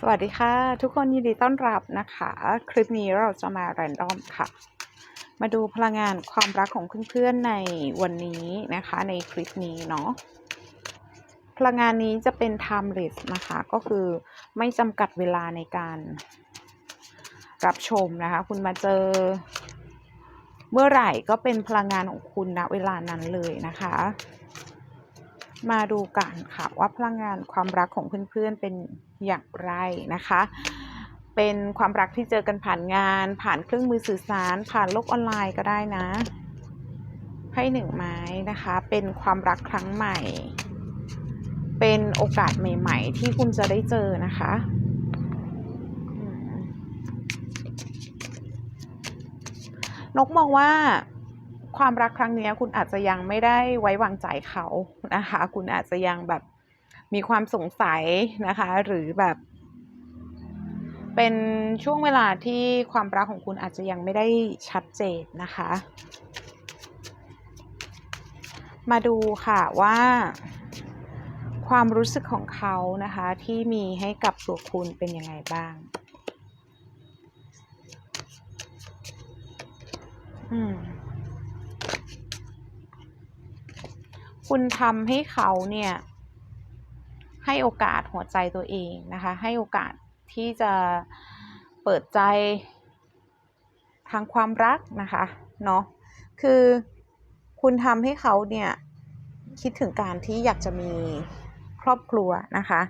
สวัสดีค่ะ ทุกคนยินดีต้อนรับนะคะ คลิปนี้เราจะมาแรนดอมค่ะ มาดูพลังงานความรักของเพื่อนๆในวันนี้นะคะ ในคลิปนี้เนาะพลังงานนี้จะเป็น timeless นะคะ ก็คือไม่จำกัดเวลาในการรับชมนะคะ คุณมาเจอ เมื่อไหร่ก็เป็นพลังงานของคุณณเวลานั้นเลยนะคะ มาดูกันค่ะว่าพลังงานความรักของเพื่อนๆเป็น อย่างไรนะคะ เป็นความรักที่เจอกันผ่านงาน ผ่านเครื่องมือสื่อสาร ผ่านโลกออนไลน์ก็ได้นะไพ่หนึ่งไม้นะคะ เป็นความรักครั้งใหม่ เป็นโอกาสใหม่ ๆ ที่คุณจะได้เจอนะคะนกมองว่าความรักครั้งนี้คุณอาจจะยังไม่ได้ไว้วางใจเขานะคะ คุณอาจจะยังแบบ มีความสงสัยนะคะ หรือแบบ เป็นช่วงเวลาที่ความรักของคุณอาจจะยังไม่ได้ชัดเจนนะคะ มาดูค่ะว่าความรู้สึกของเขานะคะที่มีให้กับตัวคุณเป็นยังไงบ้าง คุณทำให้เขาเนี่ย ให้โอกาสหัวใจตัวเองนะคะ ให้โอกาสที่จะเปิดใจทางความรักนะคะเนาะคือคุณทำให้เขาเนี่ยคิดถึงการที่อยากจะมีครอบครัวนะคะ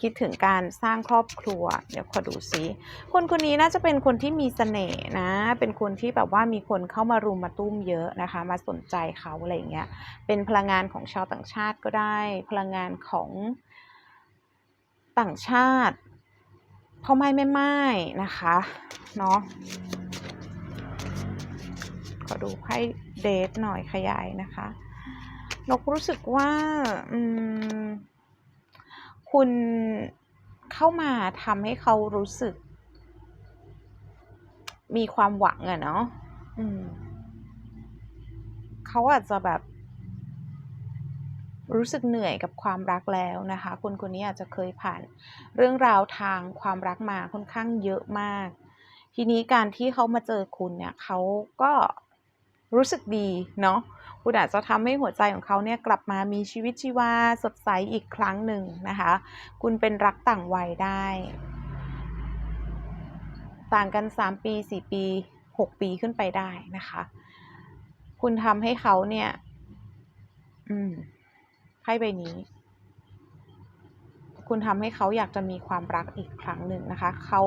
คิดถึงการสร้างครอบครัว เดี๋ยวขอดูซิคนคนนี้น่าจะเป็นคนที่มีเสน่ห์นะ เป็นคนที่แบบว่ามีคนเข้ามารุมมาตุ้มเยอะนะคะ มาสนใจเขาอะไรเงี้ยเป็นพลังงานของชาวต่างชาติก็ได้ พลังงานของ ต่างชาติพ่อไม้แม่ไม้นะคะเนาะขอดูไพ่เดทหน่อยขยายนะคะนกรู้สึกว่าคุณเข้ามาทำให้เขารู้สึก มีความหวังอะเนาะเขาอาจจะแบบ รู้สึกเหนื่อยกับความรักแล้วนะคะ คนคนนี้อาจจะเคยผ่านเรื่องราวทางความรักมาค่อนข้างเยอะมาก ทีนี้การที่เขามาเจอคุณเนี่ยเขาก็รู้สึกดีเนาะคุณอาจจะทำให้หัวใจของเขาเนี่ยกลับมามีชีวิตชีวาสดใสอีกครั้งหนึ่งนะคะ คุณเป็นรักต่างวัยได้ ต่างกัน 3 ปี 4 ปี 6 ปีขึ้นไปได้นะคะ คุณทำให้เขาเนี่ย อืม ไพ่ใบนี้ คุณทำให้เขาอยากจะมีความรักอีกครั้งหนึ่งนะคะ เขา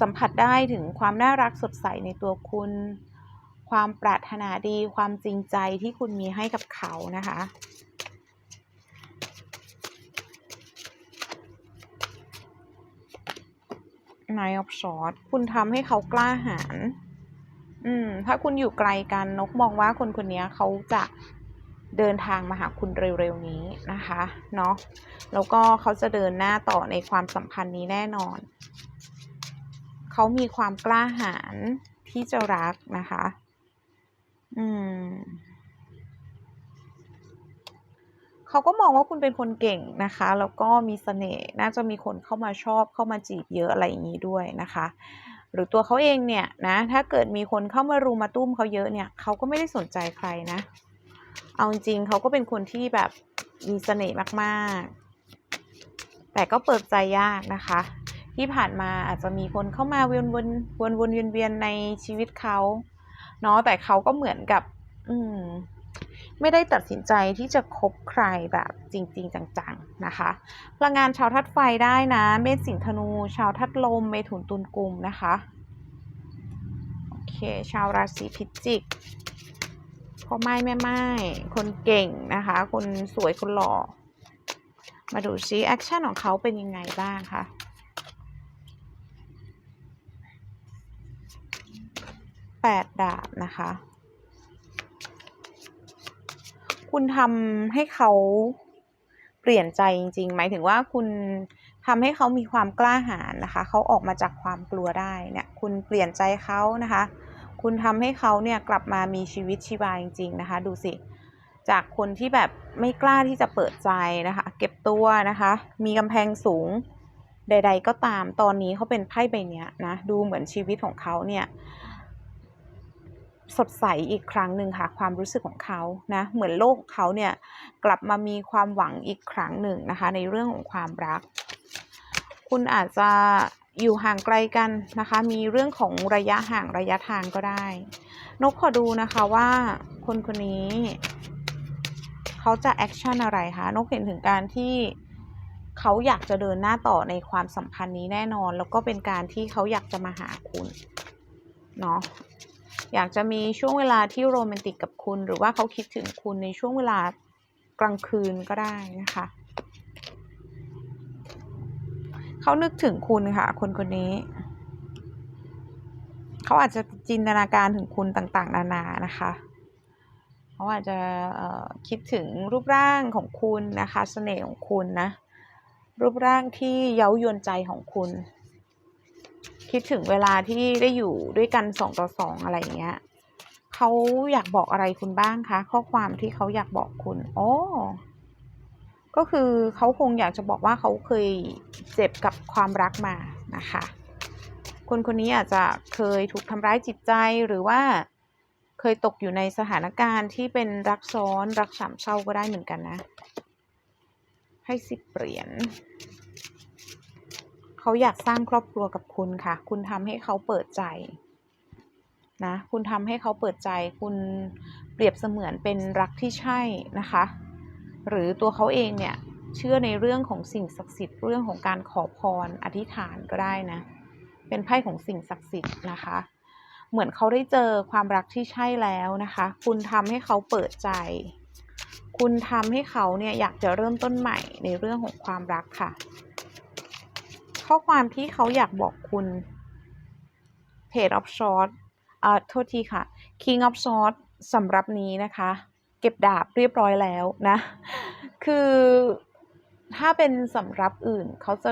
สัมผัสได้ถึงความน่ารักสดใสในตัวคุณ ความปรารถนาดี ความจริงใจที่คุณมีให้กับเขานะคะ Nine of Swords คุณทำให้เขากล้าหาญอืม ถ้าคุณอยู่ไกลกันนกมองว่าคนคนนี้เขาจะ เดินทางมาหาคุณเร็วๆนี้นะคะเนาะแล้วก็เขาจะเดินหน้าต่อในความสัมพันธ์นี้แน่นอน เขามีความกล้าหาญที่จะรักนะคะ อืมเขาก็มองว่าคุณเป็นคนเก่งนะคะ แล้วก็มีเสน่ห์น่าจะมีคนเข้ามาชอบเข้ามาจีบเยอะอะไรอย่างนี้ด้วยนะคะ หรือตัวเขาเองเนี่ยนะ ถ้าเกิดมีคนเข้ามารุมมาตุ้มเขาเยอะเนี่ยเขาก็ไม่ได้สนใจใครนะ เอาจริงเขาก็เป็นคนที่แบบมีเสน่ห์มากๆ แต่ก็เปิดใจยากนะคะ ที่ผ่านมาอาจจะมีคนเข้ามาวนวนวนวนเวียนในชีวิตเขาเนาะแต่เขาก็เหมือนกับ อืม ไม่ได้ตัดสินใจที่จะคบใครแบบจริง ๆ จังๆนะคะพลังงานชาวทัดไฟได้นะเมษสิงห์ธนู ชาวทัดลมเมถุนตุลกุมนะคะโอเค ชาวราศีพิจิก พ่อไม้แม่ไม้คนเก่งนะคะ คนสวยคนหล่อ มาดูซิแอคชั่นของเขาเป็นยังไงบ้างคะแปดดาบนะคะ คุณทำให้เขาเปลี่ยนใจจริงๆ หมายถึงว่าคุณทำให้เขามีความกล้าหาญนะคะ เขาออกมาจากความกลัวได้เนี่ย คุณเปลี่ยนใจเขานะคะ คุณทำให้เขาเนี่ยกลับมามีชีวิตชีวาจริง ๆ นะคะ ดูสิ จากคนที่แบบไม่กล้าที่จะเปิดใจนะคะ เก็บตัวนะคะ มีกำแพงสูงใด ๆ ก็ตามตอนนี้เขาเป็นไพ่ใบเนี้ยนะ ดูเหมือนชีวิตของเขาเนี่ยสดใสอีกครั้งหนึ่งค่ะ ความรู้สึกของเขานะเหมือนโลกของเขาเนี่ยกลับมามีความหวังอีกครั้งหนึ่งนะคะ ในเรื่องของความรัก คุณอาจจะอยู่ห่างไกลกันนะคะ มีเรื่องของระยะห่างระยะทางก็ได้ นกขอดูนะคะว่าคนคนนี้เขาจะแอคชั่นอะไรคะ นกเห็นถึงการที่เขาอยากจะเดินหน้าต่อในความสัมพันธ์นี้แน่นอน แล้วก็เป็นการที่เขาอยากจะมาหาคุณเนาะอยากจะมีช่วงเวลาที่โรแมนติกกับคุณ หรือว่าเขาคิดถึงคุณในช่วงเวลากลางคืนก็ได้นะคะ เขานึกถึงคุณค่ะ คนคนนี้ เขาอาจจะจินตนาการถึงคุณต่างๆ นานานะคะเขาอาจจะคิดถึงรูปร่างของคุณนะคะเสน่ห์ของคุณนะ รูปร่างที่เย้ายวนใจของคุณ คิดถึงเวลาที่ได้อยู่ด้วยกันสองต่อสองอะไรอย่างเงี้ยเขาอยากบอกอะไรคุณบ้างคะ ข้อความที่เขาอยากบอกคุณ โอ้ ก็คือเขาคงอยากจะบอกว่าเขาเคยเจ็บกับความรักมานะคะ คนคนนี้อาจจะเคยถูกทำร้ายจิตใจหรือว่าเคยตกอยู่ในสถานการณ์ที่เป็นรักซ้อนรักสามเศร้าก็ได้เหมือนกันนะ ให้สิบเหรียญเขาอยากสร้างครอบครัวกับคุณค่ะ คุณทำให้เขาเปิดใจนะ คุณทำให้เขาเปิดใจ คุณเปรียบเสมือนเป็นรักที่ใช่นะคะ หรือตัวเขาเองเนี่ยเชื่อในเรื่องของสิ่งศักดิ์สิทธิ์เรื่องของการขอพรอธิษฐานก็ได้นะ เป็นไพ่ของสิ่งศักดิ์สิทธิ์นะคะ เหมือนเขาได้เจอความรักที่ใช่แล้วนะคะ คุณทำให้เขาเปิดใจ คุณทำให้เขาเนี่ยอยากจะเริ่มต้นใหม่ในเรื่องของความรักค่ะ ข้อความที่เขาอยากบอกคุณ Page of Swords อ่าโทษทีค่ะ King of Swords สำหรับนี้นะคะ เก็บดาบเรียบร้อยแล้วนะ คือถ้าเป็นสำหรับอื่นเขาจะ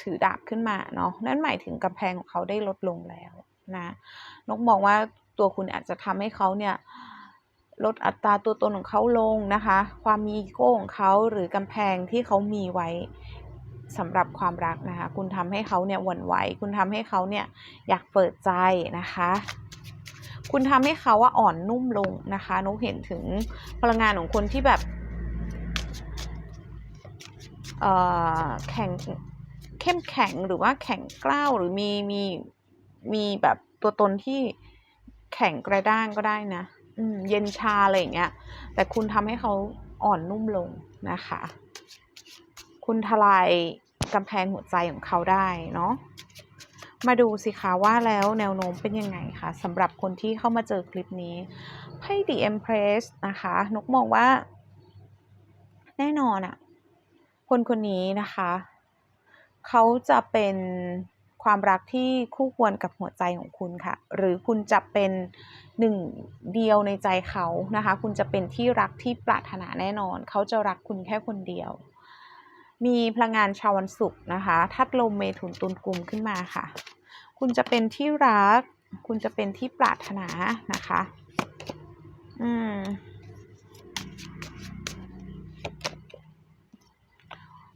ถือดาบขึ้นมาเนาะนั่นหมายถึงกำแพงของเขาได้ลดลงแล้วนะนกมองว่าตัวคุณอาจจะทำให้เขาเนี่ยลดอัตราตัวตนของเขาลงนะคะ ความมีโก้ของเขาหรือกำแพงที่เขามีไว้สำหรับความรักนะคะ คุณทำให้เขาเนี่ยหวั่นไหว คุณทำให้เขาเนี่ยอยากเปิดใจนะคะ คุณทำให้เขาว่าอ่อนนุ่มลงนะคะนกเห็นถึงพลังงานของคนที่แบบแข็งเข้มแข็งหรือว่าแข็งกล้าวหรือมีมีมีแบบตัวตนที่แข็งกระด้างก็ได้นะเย็นชาอะไรอย่างเงี้ย แต่คุณทำให้เขาอ่อนนุ่มลงนะคะ คุณทลายกำแพงหัวใจของเขาได้เนาะ มาดูสิคะว่าแล้วแนวโน้มเป็นยังไงคะสำหรับคนที่เข้ามาเจอคลิปนี้ไพ่ The Empress นะคะนกมองว่า แน่นอนอะคนคนนี้นะคะ เขาจะเป็นความรักที่คู่ควรกับหัวใจของคุณค่ะ หรือคุณจะเป็นหนึ่งเดียวในใจเขานะคะ คุณจะเป็นที่รักที่ปรารถนาแน่นอน เขาจะรักคุณแค่คนเดียว มีพลังงานชาววันศุกร์นะคะทัดลมเมถุนตุลกุมขึ้นมาค่ะ คุณจะเป็นที่รัก คุณจะเป็นที่ปรารถนานะคะ อืม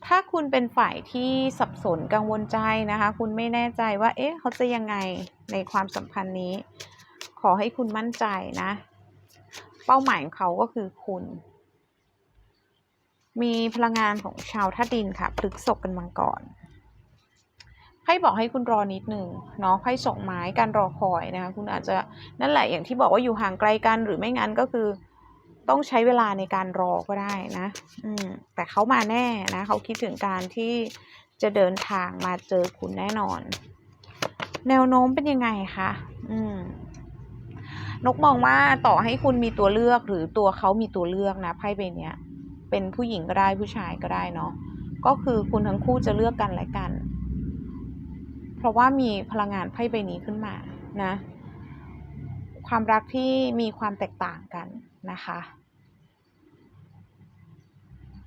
ถ้าคุณเป็นฝ่ายที่สับสนกังวลใจนะคะ คุณไม่แน่ใจว่า เอ๊ะ เขาจะยังไงในความสัมพันธ์นี้ ขอให้คุณมั่นใจนะ เป้าหมายของเขาก็คือคุณ มีพลังงานของชาวธาตุดินค่ะพฤกษกเป็นมังกรไพ่บอกให้คุณรอนิดหนึ่งเนาะไพ่ส่งไม้การรอคอยนะคะคุณอาจจะนั่นแหละอย่างที่บอกว่าอยู่ห่างไกลกันหรือไม่งั้นก็คือ ต้องใช้เวลาในการรอก็ได้นะ อืมแต่เขามาแน่นะเขาคิดถึงการที่จะเดินทางมาเจอคุณแน่นอน แนวโน้มเป็นยังไงคะอืมนกมองว่าต่อให้คุณมีตัวเลือกหรือตัวเขามีตัวเลือกนะไพ่ใบเนี้ย เป็นผู้หญิงก็ได้ผู้ชายก็ได้เนาะก็คือคุณทั้งคู่จะเลือกกันและกัน เพราะว่ามีพลังงานไพ่ใบนี้ขึ้นมานะ ความรักที่มีความแตกต่างกันนะคะ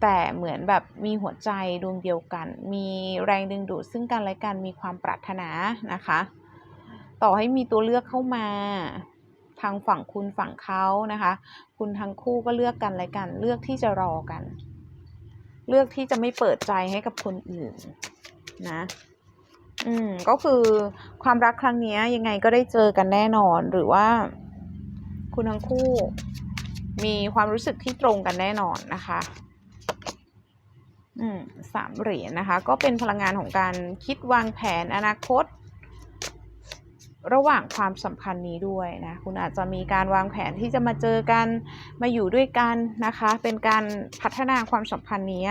แต่เหมือนแบบมีหัวใจดวงเดียวกัน มีแรงดึงดูดซึ่งกันและกันมีความปรารถนานะคะ ต่อให้มีตัวเลือกเข้ามาางฝั่งคุณฝั่งเขานะคะ คุณทั้งคู่ก็เลือกกันและกัน เลือกที่จะรอกัน เลือกที่จะไม่เปิดใจให้กับคนอื่นนะอืมก็คือความรักครั้งนี้ยยังไงก็ได้เจอกันแน่นอนหรือว่า คุณทั้งคู่ มีความรู้สึกที่ตรงกันแน่นอนนะคะอืมสามเหรียญนะคะ ก็เป็นพลังงานของการคิดวางแผนอนาคต ระหว่างความสัมพันธ์นี้ด้วยนะ คุณอาจจะมีการวางแผนที่จะมาเจอกัน มาอยู่ด้วยกันนะคะ เป็นการพัฒนาความสัมพันธ์นี้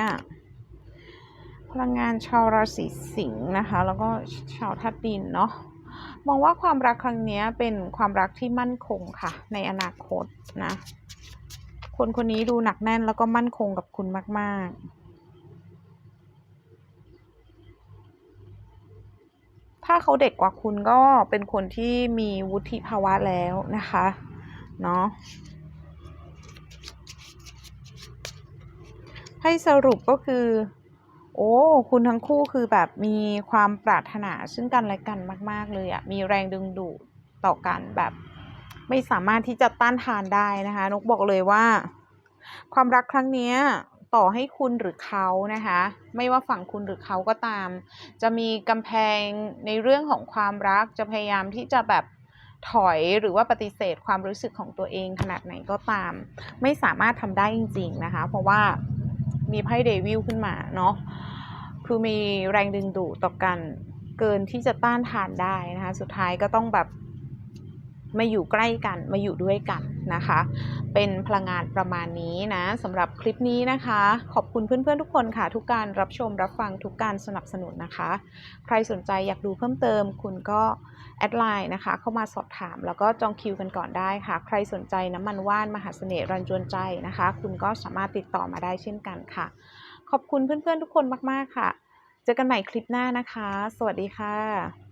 พลังงานชาวราศีสิงห์นะคะ แล้วก็ชาวธาตุดินเนาะ มองว่าความรักครั้งนี้เป็นความรักที่มั่นคงค่ะ ในอนาคตนะ คนคนนี้ดูหนักแน่นแล้วก็มั่นคงกับคุณมาก ๆ ถ้าเขาเด็กกว่าคุณก็เป็นคนที่มีวุฒิภาวะแล้วนะคะเนาะให้สรุปก็คือ โอ้ คุณทั้งคู่คือแบบมีความปรารถนาซึ่งกันและกันมาก ๆ เลยอะมีแรงดึงดูดต่อกันแบบ ไม่สามารถที่จะต้านทานได้นะคะนกบอกเลยว่า ความรักครั้งนี้ ต่อให้คุณหรือเขานะคะ ไม่ว่าฝั่งคุณหรือเขาก็ตาม จะมีกำแพงในเรื่องของความรักจะพยายามที่จะแบบถอยหรือว่าปฏิเสธความรู้สึกของตัวเองขนาดไหนก็ตาม ไม่สามารถทำได้จริง ๆนะคะ เพราะว่ามีไพ่เดวิลขึ้นมาเนาะคือมีแรงดึงดูดต่อกันเกินที่จะต้านทานได้นะคะ สุดท้ายก็ต้องแบบ มาอยู่ใกล้กันมาอยู่ด้วยกันนะคะ เป็นพลังงานประมาณนี้นะสำหรับคลิปนี้นะคะ ขอบคุณเพื่อนๆทุกคนค่ะ ทุกการรับชมรับฟังทุกการสนับสนุนนะคะ ใครสนใจอยากดูเพิ่มเติม คุณก็แอดไลน์นะคะ เข้ามาสอบถามแล้วก็จองคิวกันก่อนได้ค่ะ ใครสนใจน้ำมันว่านมหาเสน่ห์รันจวนใจนะคะ คุณก็สามารถติดต่อมาได้เช่นกันค่ะ ขอบคุณเพื่อนๆทุกคนมากๆค่ะ เจอกันใหม่คลิปหน้านะคะ สวัสดีค่ะ